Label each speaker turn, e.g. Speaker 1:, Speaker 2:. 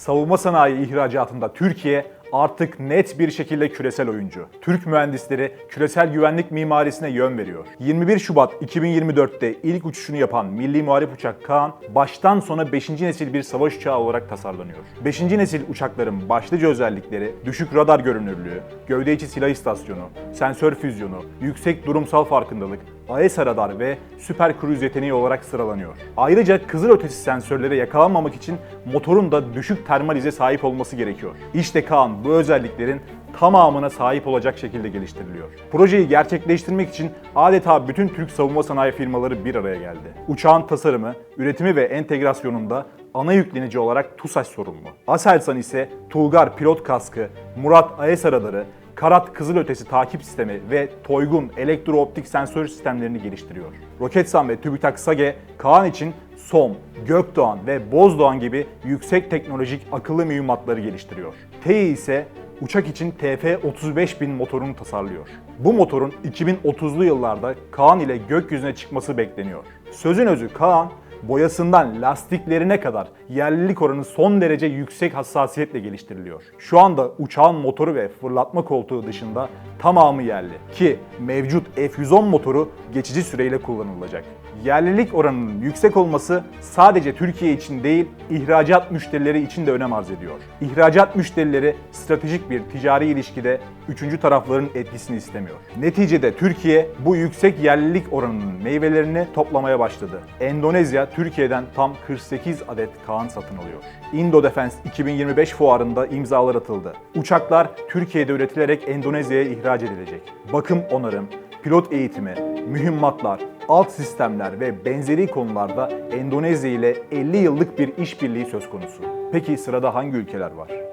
Speaker 1: Savunma sanayi ihracatında Türkiye artık net bir şekilde küresel oyuncu. Türk mühendisleri küresel güvenlik mimarisine yön veriyor. 21 Şubat 2024'te ilk uçuşunu yapan Milli Muharip Uçak Kaan, baştan sona 5. nesil bir savaş uçağı olarak tasarlanıyor. 5. nesil uçakların başlıca özellikleri düşük radar görünürlüğü, gövde içi silah istasyonu, sensör füzyonu, yüksek durumsal farkındalık, AESA radar ve süper kruz yeteneği olarak sıralanıyor. Ayrıca kızılötesi sensörlere yakalanmamak için motorun da düşük termalize sahip olması gerekiyor. İşte Kaan bu özelliklerin tamamına sahip olacak şekilde geliştiriliyor. Projeyi gerçekleştirmek için adeta bütün Türk savunma sanayi firmaları bir araya geldi. Uçağın tasarımı, üretimi ve entegrasyonunda ana yüklenici olarak TUSAŞ sorumlu. Aselsan ise Tulgar pilot kaskı, Murat AESA radarı, Karat kızılötesi takip sistemi ve Toygun elektrooptik sensör sistemlerini geliştiriyor. Roketsan ve TÜBİTAK SAGE, Kaan için SOM, Gökdoğan ve Bozdoğan gibi yüksek teknolojik akıllı mühimmatları geliştiriyor. TEİ ise uçak için TF-35000 motorunu tasarlıyor. Bu motorun 2030'lu yıllarda Kaan ile gökyüzüne çıkması bekleniyor. Sözün özü Kaan, boyasından lastiklerine kadar yerlilik oranı son derece yüksek hassasiyetle geliştiriliyor. Şu anda uçağın motoru ve fırlatma koltuğu dışında tamamı yerli ki mevcut F-110 motoru geçici süreyle kullanılacak. Yerlilik oranının yüksek olması sadece Türkiye için değil, ihracat müşterileri için de önem arz ediyor. İhracat müşterileri stratejik bir ticari ilişkide üçüncü tarafların etkisini istemiyor. Neticede Türkiye bu yüksek yerlilik oranının meyvelerini toplamaya başladı. Endonezya Türkiye'den tam 48 adet Kaan satın alıyor. Indo Defense 2025 fuarında imzalar atıldı. Uçaklar Türkiye'de üretilerek Endonezya'ya ihraç edilecek. Bakım onarım, pilot eğitimi, mühimmatlar, alt sistemler ve benzeri konularda Endonezya ile 50 yıllık bir işbirliği söz konusu. Peki sırada hangi ülkeler var?